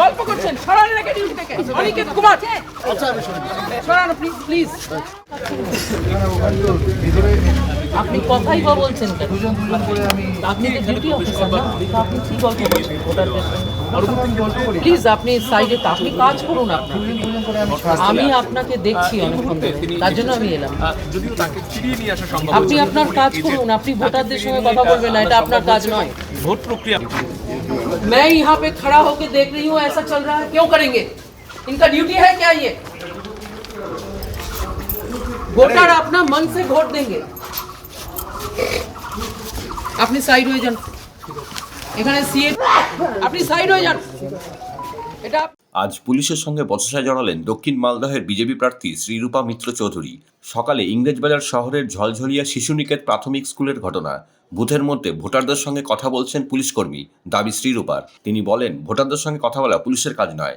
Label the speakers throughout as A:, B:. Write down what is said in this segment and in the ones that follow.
A: গল্প করছেন সরান এনাকে ডিউটি থেকে অনিকেত কুমার সরান প্লিজ প্লিজ
B: আপনি কথাই বা বলছেন আপনি ডিউটি অফিসার না আপনি কি গল্প করছেন প্লিজ আপনি সাইডে আপনি কাজ করুন আপনি আমি আপনাকে দেখছি অনেকক্ষণ তার জন্য আমি এলাম। আপনি আপনার কাজ করুন আপনি ভোটারদের সঙ্গে কথা বলবেন না এটা আপনার কাজ নয়।
C: ভোট প্রক্রিয়া
A: मैं यहाँ पे खड़ा होके देख रही हूँ ऐसा चल रहा है क्यों करेंगे इनका ड्यूटी है क्या ये वोटर अपना मन से वोट देंगे আপনি সাইড হয়ে যান এখানে সিএ আপনি সাইড হয়ে যান এটা
D: আজ পুলিশের সঙ্গে বচসায় জড়ালেন দক্ষিণ মালদহের বিজেপি প্রার্থী শ্রীরূপা মিত্র চৌধুরী। সকালে ইংরেজবাজার শহরের ঝলঝলিয়া শিশুনিকেত প্রাথমিক স্কুলের ঘটনা। বুথের মধ্যে ভোটারদের সঙ্গে কথা বলছেন পুলিশকর্মী দাবি শ্রীরূপার। তিনি বলেন, ভোটারদের সঙ্গে কথা বলা পুলিশের কাজ নয়।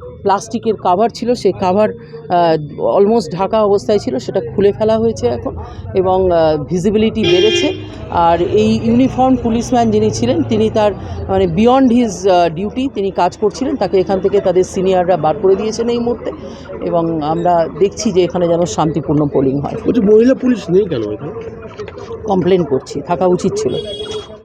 B: প্লাস্টিকের কাভার ছিল সেই কাভার অলমোস্ট ঢাকা অবস্থায় ছিল সেটা খুলে ফেলা হয়েছে এখন এবং ভিজিবিলিটি বেড়েছে। আর এই ইউনিফর্ম পুলিশম্যান যিনি ছিলেন তিনি তার মানে বিয়ন্ড হিজ ডিউটি তিনি কাজ করছিলেন তাকে এখান থেকে তাদের সিনিয়ররা বার করে দিয়েছেন এই মুহূর্তে এবং আমরা দেখছি যে এখানে যেন শান্তিপূর্ণ পোলিং হয়।
E: মহিলা পুলিশ নেই কেন
B: কমপ্লেন করছি থাকা উচিত ছিল।